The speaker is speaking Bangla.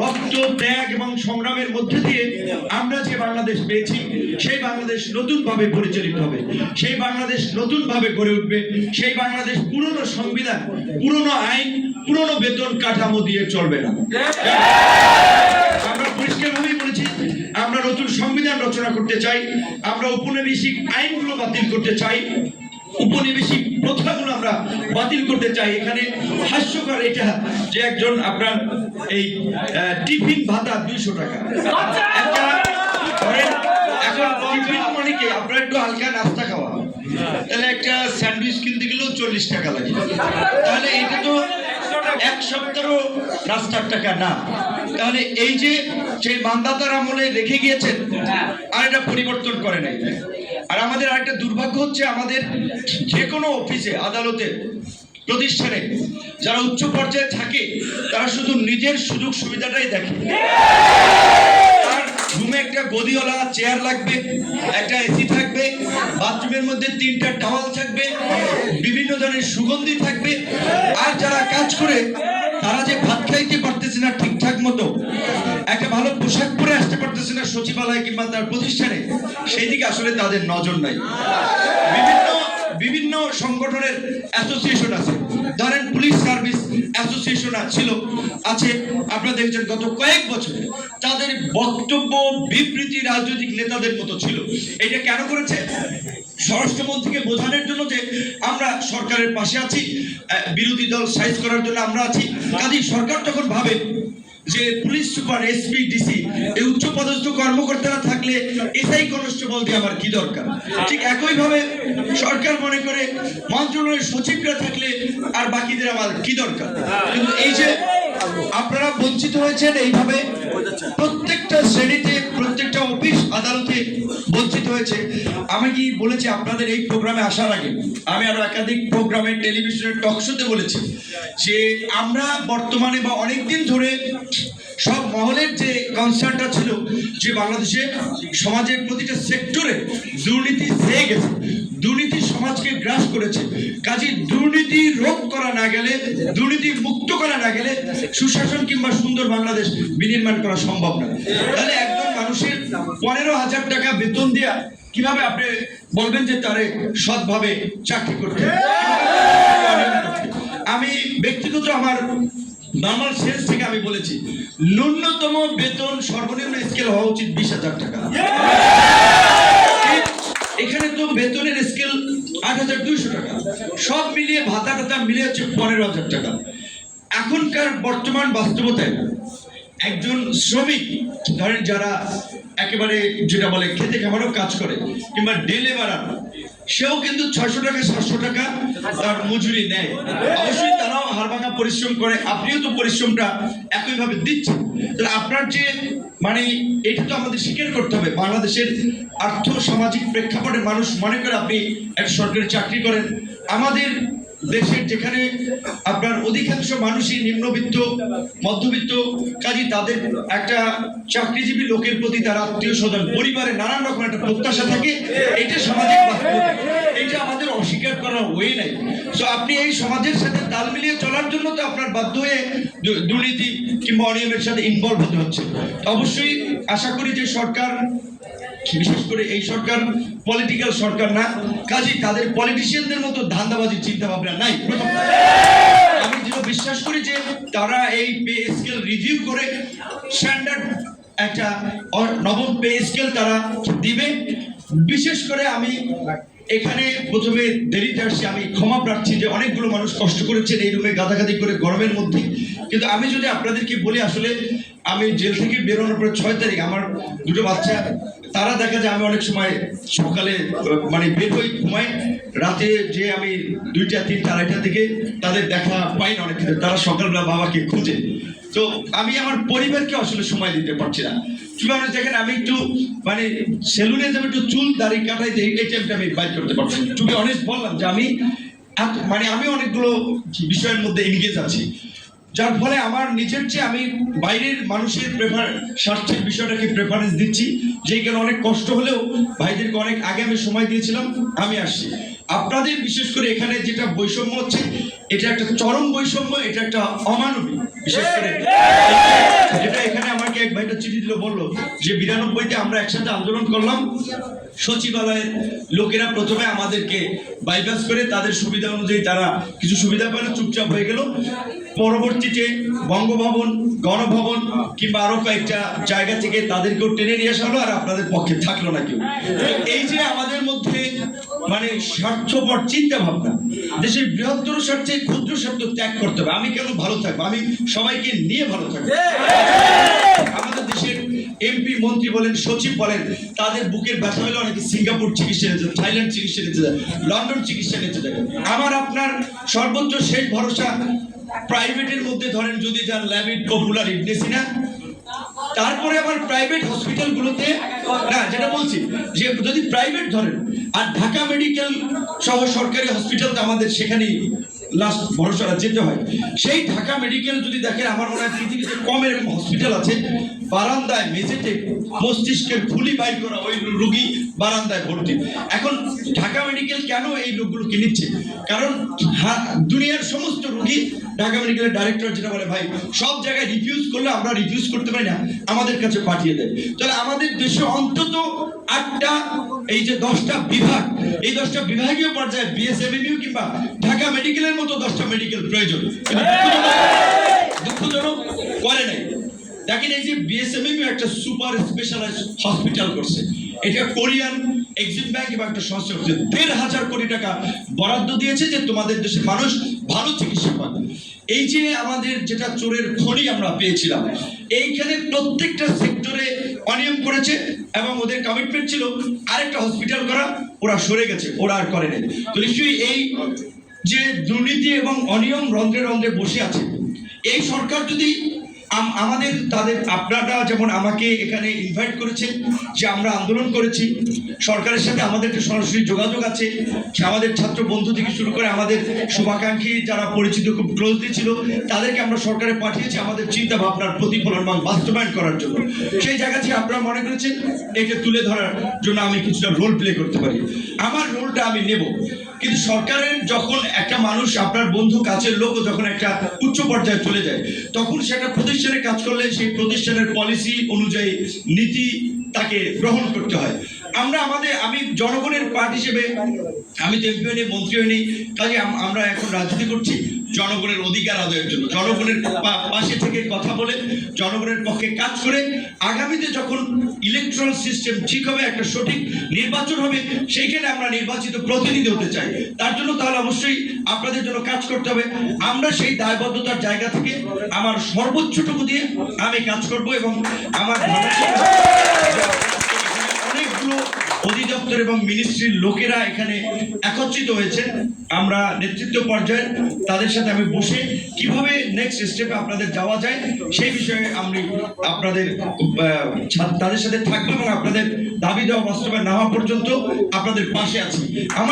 রক্ত, ত্যাগ এবং সংগ্রামের মধ্যে দিয়ে আমরা যে বাংলাদেশ পেয়েছি, সেই বাংলাদেশ নতুন ভাবে পরিচালিত হবে। সেই বাংলাদেশ নতুন ভাবে গড়ে উঠবে। সেই বাংলাদেশ পুরনো সংবিধান, পুরনো আইন, পুরনো বেতন কাঠামো দিয়ে চলবে না। আমরা পরিষ্কারভাবেই বলেছি, আমরা নতুন সংবিধান রচনা করতে চাই, আমরা উপনিবেশিক আইনগুলো বাতিল করতে চাই। উপনিবেশিক প্রথাগুলো আমরা বাতিল করতে চাই। এখানে হাস্যকর এটা যে একজন আপনার এই টিফিন ভাতা দুইশো টাকা। এখন টিফিন মানে কি? আপনার একটু হালকা নাস্তা খাওয়া। তাহলে একটা স্যান্ডউইচ কিনতে গেলেও চল্লিশ টাকা লাগে। তাহলে এটা তো এক সপ্তাহ নাস্তার টাকা না। তাহলে এই যে সেই মান্দাতার আমলে রেখে গিয়েছেন আর এটা পরিবর্তন করে নাই। আর আমাদের আরেকটা দুর্ভাগ্য হচ্ছে আমাদের যে কোনো অফিসে, আদালতে, প্রতিষ্ঠানে যারা উচ্চ পর্যায়ে থাকে, তারা শুধু নিজের সুযোগ সুবিধাটাই দেখে। রুমে একটা গদিওয়ালা, চেয়ার লাগবে, একটা এসি থাকবে, বাথরুমের মধ্যে তিনটা টাওয়াল থাকবে, বিভিন্ন ধরনের সুগন্ধি থাকবে। আর যারা কাজ করে, তারা যে ভাত খাইতে পারতেছে না ঠিকঠাক মতো, একটা ভালো পোশাক পরে আসতে সচিবালয় কিংবা তার প্রতিষ্ঠানে সেই দিকে আসলে তাদের নজর নাই। বিভিন্ন বিভিন্ন সংগঠনের অ্যাসোসিয়েশন আছে। ধরেন পুলিশ সার্ভিস অ্যাসোসিয়েশন ছিল, আছে, আপনারা দেখছেন গত কয়েক বছরে তাদের বক্তব্য, বিবৃতি রাজনৈতিক নেতাদের মতো ছিল। এটা কেন করেছে? স্বরাষ্ট্রমন্ত্রীকে বোঝানোর জন্য যে আমরা সরকারের পাশে আছি বিরোধী দল সাইজ করার জন্য আমরা আছি। কাজেই সরকার তখন ভাবে যে পুলিশ সুপার এসপি ডিসি, এই উচ্চ পদস্থ কর্মকর্তারা থাকলে এসআই কনস্টেবল দিয়ে আমার কি দরকার? ঠিক একই ভাবে সরকার মনে করে মন্ত্রণালয়ের সচিবরা থাকলে আর বাকিদের আমার কি দরকার? কিন্তু এই যে আপনারা বঞ্চিত হয়েছেন এইভাবে প্রত্যেকটা শ্রেণীতে, প্রত্যেকটা অফিস আদালতে বঞ্চিত হয়েছে। আমি কি বলেছি আপনাদের এই প্রোগ্রামে আসার আগে? আমি আরও একাধিক প্রোগ্রামে, টেলিভিশনের টক শোতে বলেছি যে আমরা বর্তমানে বা অনেকদিন ধরে সব মহলের যে কনসার্নটা ছিল যে বাংলাদেশে সমাজের প্রতিটা সেক্টরে দুর্নীতি হয়ে গেছে। দুর্নীতি সমাজকে গ্রাস করেছে। কাজে রোধ করা না গেলে, দুর্নীতি মুক্ত করা না গেলে সুশাসন কিংবা সুন্দর বাংলাদেশ বিনির্মাণ করা সম্ভব না। তাহলে একজন মানুষের পনেরো হাজার টাকা বেতন দেয়া, কীভাবে আপনি বলবেন যে তারে সৎভাবে চাকরি করতে? আমি ব্যক্তিগত আমার নর্মাল সেন্স থেকে আমি বলেছি, ন্যূনতম বেতন সর্বনিম্ন স্কেল হওয়া উচিত বিশ হাজার টাকা। এখানে তো বেতনের স্কেল আট হাজার দুইশো টাকা। সব মিলিয়ে ভাতা টাতা মিলিয়ে হচ্ছে পনেরো হাজার টাকা। এখনকার বর্তমান বাস্তবতায় একজন শ্রমিক, ধরেন যারা একেবারে যেটা বলে খেতে খাবারও কাজ করে, কিংবা ডেলে বাড়ানো সেও কিন্তু ছয়শো টাকা, সাতশো টাকা তার মজুরি নেয়। অবশ্যই তারাও হাড়ভাঙা পরিশ্রম করে, আপনিও তো পরিশ্রমটা একইভাবে দিচ্ছেন। তাহলে আপনার যে মানে এটা তো আমাদের স্বীকার করতে হবে। বাংলাদেশের আর্থ সামাজিক প্রেক্ষাপটে মানুষ মনে করে আপনি একটা সরকারি চাকরি করেন। আমাদের দেশের যেখানে আপনার অধিকাংশ মানুষই নিম্নবিত্ত, মধ্যবিত্ত, কাজী তাদের একটা চাকরিজীবী লোকের প্রতি তার আত্মীয় স্বজন পরিবারে নানান রকম একটা প্রত্যাশা থাকে। এটা সামাজিক এটা আমাদের অস্বীকার করার ওয়ে নাই। সো আপনি এই সমাজের সাথে তাল মিলিয়ে চলার জন্য তো আপনার বাধ্য হয়ে দুর্নীতি কিংবা অনিয়মের সাথে ইনভলভ হতে হচ্ছে। অবশ্যই আশা করি যে সরকার, বিশেষ করে এই সরকার পলিটিক্যাল সরকার না, কাজে তাদের পলিটিশিয়ানদের মতো ধান্দাবাজি চিন্তা ভাবনা নাই আমি যেটা বিশ্বাস করি যে তারা এই পে স্কেল রিভিউ করে স্ট্যান্ডার্ড একটা নবম পে স্কেল তারা দিবে। বিশেষ করে আমি এখানে প্রথমে দেরিতে আসছি আমি ক্ষমা প্রার্থী যে অনেকগুলো মানুষ কষ্ট করেছেন এই রুমে গাদাগাদি করে গরমের মধ্যে। কিন্তু আমি যদি আপনাদেরকে বলি, আসলে আমি জেল থেকে বেরোনোর পরে ছয় তারিখ আমার দুটো বাচ্চা, তারা দেখা যায় আমি অনেক সময় সকালে মানে বের হই, ঘুমাই। রাতে যে আমি দুইটা, তিনটা আড়াইটার থেকে তাদের দেখা পাই না অনেক তারা সকালবেলা বাবাকে খুঁজে। তো আমি আমার পরিবারকে আসলে সময় দিতে পারছি না। মানুষ দেখেন, আমি একটু মানে সেলুনে যাবে একটু চুল দাড়ি কাটাইতে এই টাইমটা আমি বাইর করতে পারছি টু বি বললাম যে আমি মানে আমি অনেকগুলো বিষয়ের মধ্যে এনগেজ আছি। যার ফলে আমার নিজের চেয়ে আমি বাইরের মানুষের প্রেফার স্বার্থের বিষয়টাকে প্রেফারেন্স দিচ্ছি। যেই কারণে অনেক কষ্ট হলেও ভাইদেরকে অনেক আগে আমি সময় দিয়েছিলাম, আমি আসছি। আপনাদের বিশেষ করে এখানে যেটা বৈষম্য হচ্ছে, এটা একটা চরম বৈষম্য, এটা একটা অমানবিক। বিশেষ করে যেটা এখানে আমাকে এক ভাইটা চিঠি দিল, বলল যে বিরানব্বইতে আমরা একসাথে আন্দোলন করলাম। সচিবালয়ের লোকেরা প্রথমে আমাদেরকে বাইপাস করে তাদের সুবিধা অনুযায়ী তারা কিছু সুবিধা পেল, চুপচাপ হয়ে গেল। পরবর্তীতে বঙ্গভবন, গণভবন কিংবা আরও কয়েকটা জায়গা থেকে তাদেরকেও টেনে নিয়ে আসা হলো, আর আপনাদের পক্ষে থাকল না কেউ। এই যে আমাদের মধ্যে মানে স্বার্থপর চিন্তা ভাবনা দেশের বৃহত্তর স্বার্থে ক্ষুদ্র স্বার্থ ত্যাগ করতে হবে। আমি কেন ভালো থাকব? আমি সবাইকে নিয়ে ভালো থাকব। আমাদের দেশের এমপি মন্ত্রী বলেন সচিব বলেন তাদের বুকের ব্যথা হলে অনেকে সিঙ্গাপুর চিকিৎসা নিতে যায় থাইল্যান্ড চিকিৎসা নিতে যায় লন্ডন চিকিৎসা নিতে যায়। আমার আপনার সর্বোচ্চ শেষ ভরসা প্রাইভেটের মধ্যে ধরেন যদি যান ল্যাবিড পপুলার ইডনেসিনা তারপরে আবার প্রাইভেট হসপিটালগুলোতে না, যেটা বলছি, যে যদি প্রাইভেট ধরেন, আর ঢাকা মেডিকেল সহ সরকারি হসপিটাল তো আমাদের সেখানেই লাস্ট ভরসাটা যেতে হয়, সেই ঢাকা মেডিকেল যদি দেখেন আমার মনে হয় পৃথিবীতে কম এরকম হসপিটাল আছে, বারান্দায় মেঝেতে মস্তিষ্কের ফুলি বাইর করা ওই রুগী বারান্দায় ভর্তি। এখন ঢাকা মেডিকেল কেন এই লোকগুলোকে নিচ্ছে? কারণ দুনিয়ার সমস্ত রুগী ঢাকা মেডিকেলের ডাইরেক্টর যেটা বলে, ভাই, সব জায়গায় রিফিউজ করলে আমরা রিফিউজ করতে পারি না, আমাদের কাছে পাঠিয়ে দেয়। তাহলে আমাদের দেশে অন্তত এই যে দশটা বিভাগ, এই দশটা বিভাগীয় পর্যায়ে বিএসএমইউ কিংবা ঢাকা মেডিকেলের মতো দশটা মেডিকেল প্রয়োজন। দুঃখজনক- করে নাই। দেখেন এই যে বিএসএমইউ একটা সুপার স্পেশালাইজ হসপিটাল করছে। এটা কোরিয়ান এক্সিম ব্যাংক এবং একটা সংস্থা করছে। দেড় হাজার কোটি টাকা বরাদ্দ দিয়েছে যে তোমাদের দেশের মানুষ ভালো চিকিৎসা পাবে। এই যে আমাদের যেটা চোরের খনি আমরা পেয়েছিলাম, এইখানে প্রত্যেকটা সেক্টরে অনিয়ম করেছে এবং ওদের কমিটমেন্ট ছিল আরেকটা হসপিটাল করা, ওরা সরে গেছে, ওরা আর করেনি। তো নিশ্চয়ই এই যে দুর্নীতি এবং অনিয়ম রন্ধ্রে রন্ধ্রে বসে আছে, এই সরকার যদি আমাদের, তাদের আপনারা যেমন আমাকে এখানে ইনভাইট করেছেন যে আমরা আন্দোলন করেছি, সরকারের সাথে আমাদের একটা সরাসরি যোগাযোগ আছে আমাদের ছাত্র বন্ধু থেকে শুরু করে আমাদের শুভাকাঙ্ক্ষী যারা পরিচিত খুব ক্লোজলি ছিল, তাদেরকে আমরা সরকারে পাঠিয়েছি আমাদের চিন্তা ভাবনার প্রতিফলন এবং বাস্তবায়ন করার জন্য। সেই জায়গা থেকে আপনারা মনে করেছেন একে তুলে ধরার জন্য আমি কিছুটা রোল প্লে করতে পারি। আমার রোলটা আমি নেব। কিন্তু সরকারের যখন একটা মানুষ আপনার বন্ধু কাছের লোক যখন একটা উচ্চ পর্যায়ে চলে যায়, তখন সেটা প্রতিষ্ঠানে কাজ করলে সেই প্রতিষ্ঠানের পলিসি অনুযায়ী নীতি তাকে গ্রহণ করতে হয়। আমরা আমাদের, আমি জনগণের পার্ট হিসেবে, আমি তো এমপি হইনি, মন্ত্রী হইনি, কাজে আম- আমরা এখন রাজনীতি করছি। জনগণের অধিকার আদায়ের জন্য। জনগণের পাশে থেকে কথা বলে, জনগণের পক্ষে কাজ করে, আগামীতে যখন ইলেকট্রাল সিস্টেম ঠিক হবে, একটা সঠিক নির্বাচন হবে, সেইখানে আমরা নির্বাচিত প্রতিনিধি হতে চাই। তার জন্য তাহলে অবশ্যই আপনাদের জন্য কাজ করতে হবে। আমরা সেই দায়বদ্ধতার জায়গা থেকে আমার সর্বোচ্চটুকু দিয়ে আমি কাজ করব এবং আমার অধিদপ্তর এবং মিনিস্ট্রির লোকেরা এখানে একত্রিত হয়েছে আমরা নেতৃত্ব পর্যায়ে তাদের সাথে আমি বসে কীভাবে নেক্সট স্টেপে আপনাদের যাওয়া যায় সেই বিষয়ে আমি আপনাদের তাদের সাথে থাকব এবং আপনাদের দাবি দেওয়া বাস্তবায়ন না হওয়া পর্যন্ত আপনাদের পাশে আছি। আমার